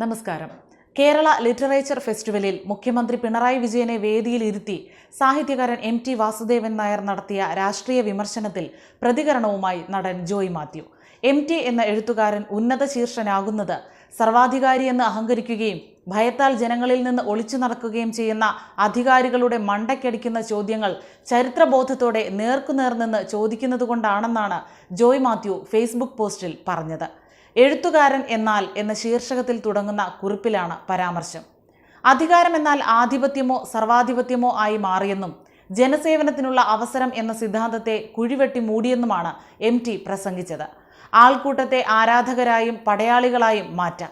നമസ്കാരം. കേരള ലിറ്ററേച്ചർ ഫെസ്റ്റിവലിൽ മുഖ്യമന്ത്രി പിണറായി വിജയനെ വേദിയിൽ ഇരുത്തി സാഹിത്യകാരൻ എം ടി വാസുദേവൻ നായർ നടത്തിയ രാഷ്ട്രീയ വിമർശനത്തിൽ പ്രതികരണവുമായി നടൻ ജോയ് മാത്യു. എം ടി എന്ന എഴുത്തുകാരൻ ഉന്നത ശീർഷനാകുന്നത് സർവാധികാരിയെന്ന് അഹങ്കരിക്കുകയും ഭയത്താൽ ജനങ്ങളിൽ നിന്ന് ഒളിച്ചു നടക്കുകയും ചെയ്യുന്ന അധികാരികളുടെ മണ്ടയ്ക്കടിക്കുന്ന ചോദ്യങ്ങൾ ചരിത്രബോധത്തോടെ നേർക്കുനേർ നിന്ന് ചോദിക്കുന്നതുകൊണ്ടാണെന്നാണ് ജോയ് മാത്യു ഫേസ്ബുക്ക് പോസ്റ്റിൽ പറഞ്ഞത്. എഴുത്തുകാരൻ എന്നാൽ എന്ന ശീർഷകത്തിൽ തുടങ്ങുന്ന കുറിപ്പിലാണ് പരാമർശം. അധികാരം എന്നാൽ ആധിപത്യമോ സർവാധിപത്യമോ ആയി മാറിയെന്നും ജനസേവനത്തിനുള്ള അവസരം എന്ന സിദ്ധാന്തത്തെ കുഴിവെട്ടി മൂടിയെന്നുമാണ് എം ടി പ്രസംഗിച്ചത്. ആൾക്കൂട്ടത്തെ ആരാധകരായും പടയാളികളായും മാറ്റാം.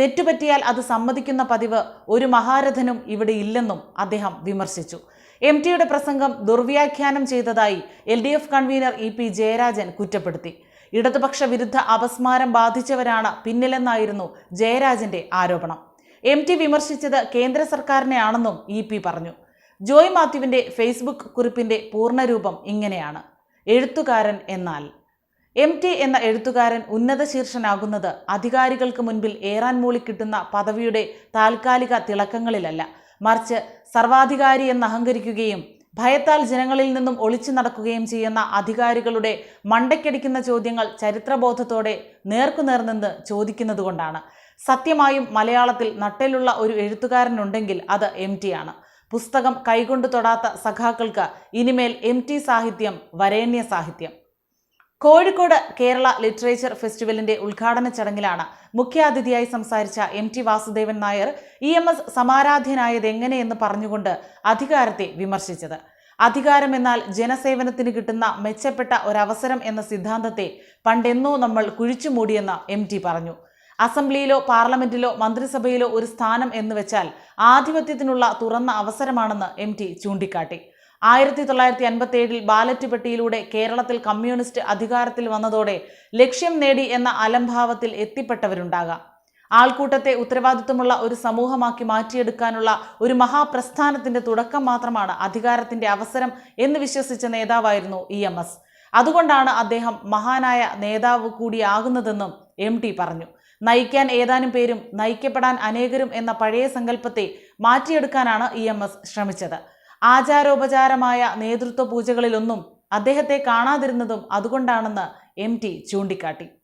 തെറ്റുപറ്റിയാൽ അത് സമ്മതിക്കുന്ന പതിവ് ഒരു മഹാരഥനും ഇവിടെ ഇല്ലെന്നും അദ്ദേഹം വിമർശിച്ചു. എം ടിയുടെ പ്രസംഗം ദുർവ്യാഖ്യാനം ചെയ്തതായി L D F convener E P Jayarajan കുറ്റപ്പെടുത്തി. ഇടതുപക്ഷ വിരുദ്ധ അപസ്മാരം ബാധിച്ചവരാണ് പിന്നിലെന്നായിരുന്നു ജയരാജന്റെ ആരോപണം. എം ടി വിമർശിച്ചത് കേന്ദ്ര സർക്കാരിനെയാണെന്നും ഇ പി പറഞ്ഞു. ജോയ് മാത്യുവിന്റെ ഫേസ്ബുക്ക് കുറിപ്പിന്റെ പൂർണരൂപം ഇങ്ങനെയാണ്. എഴുത്തുകാരൻ എന്നാൽ. എം ടി എന്ന എഴുത്തുകാരൻ ഉന്നത ശീർഷനാകുന്നത് അധികാരികൾക്ക് മുൻപിൽ ഏറാൻ മൂളി കിട്ടുന്ന പദവിയുടെ താൽക്കാലിക തിളക്കങ്ങളിലല്ല. മറിച്ച് സർവാധികാരി എന്ന് അഹങ്കരിക്കുകയും ഭയത്താൽ ജനങ്ങളിൽ നിന്നും ഒളിച്ചു നടക്കുകയും ചെയ്യുന്ന അധികാരികളുടെ മണ്ടയ്ക്കടിക്കുന്ന ചോദ്യങ്ങൾ ചരിത്രബോധത്തോടെ നേർക്കുനേർ നിന്ന് ചോദിക്കുന്നതുകൊണ്ടാണ്. സത്യമായും മലയാളത്തിൽ നട്ടലുള്ള ഒരു എഴുത്തുകാരനുണ്ടെങ്കിൽ അത് എം ആണ്. പുസ്തകം കൈകൊണ്ട് തൊടാത്ത സഖാക്കൾക്ക് ഇനിമേൽ എം സാഹിത്യം വരേണ്യ സാഹിത്യം. കോഴിക്കോട് കേരള ലിറ്ററേച്ചർ ഫെസ്റ്റിവലിന്റെ ഉദ്ഘാടന ചടങ്ങിലാണ് മുഖ്യാതിഥിയായി സംസാരിച്ച M T Vasudevan Nair E M S സമാരാധ്യനായത് എങ്ങനെയെന്ന് പറഞ്ഞുകൊണ്ട് അധികാരത്തെ വിമർശിച്ചത്. അധികാരം എന്നാൽ ജനസേവനത്തിന് കിട്ടുന്ന മെച്ചപ്പെട്ട ഒരവസരം എന്ന സിദ്ധാന്തത്തെ പണ്ടെന്നോ നമ്മൾ കുഴിച്ചു മൂടിയെന്ന് എം ടി പറഞ്ഞു. അസംബ്ലിയിലോ പാർലമെന്റിലോ മന്ത്രിസഭയിലോ ഒരു സ്ഥാനം എന്ന് വെച്ചാൽ ആധിപത്യത്തിനുള്ള തുറന്ന അവസരമാണെന്ന് എം ടി ചൂണ്ടിക്കാട്ടി. ആയിരത്തി തൊള്ളായിരത്തി അൻപത്തി ഏഴിൽ ബാലറ്റ് പെട്ടിയിലൂടെ കേരളത്തിൽ കമ്മ്യൂണിസ്റ്റ് അധികാരത്തിൽ വന്നതോടെ ലക്ഷ്യം നേടി എന്ന അലംഭാവത്തിൽ എത്തിപ്പെട്ടവരുണ്ടാകാം. ആൾക്കൂട്ടത്തെ ഉത്തരവാദിത്വമുള്ള ഒരു സമൂഹമാക്കി മാറ്റിയെടുക്കാനുള്ള ഒരു മഹാപ്രസ്ഥാനത്തിന്റെ തുടക്കം മാത്രമാണ് അധികാരത്തിന്റെ അവസരം എന്ന് വിശ്വസിച്ച നേതാവായിരുന്നു ഇ എം എസ്. അതുകൊണ്ടാണ് അദ്ദേഹം മഹാനായ നേതാവ് കൂടിയാകുന്നതെന്നും എം ടി പറഞ്ഞു. നയിക്കാൻ ഏതാനും പേരും നയിക്കപ്പെടാൻ അനേകരും എന്ന പഴയ സങ്കല്പത്തെ മാറ്റിയെടുക്കാനാണ് ഇ എം എസ് ശ്രമിച്ചത്. ആചാരോപചാരമായ നേതൃത്വ പൂജകളിലൊന്നും അദ്ദേഹത്തെ കാണാതിരുന്നതും അതുകൊണ്ടാണെന്ന് എം ടി ചൂണ്ടിക്കാട്ടി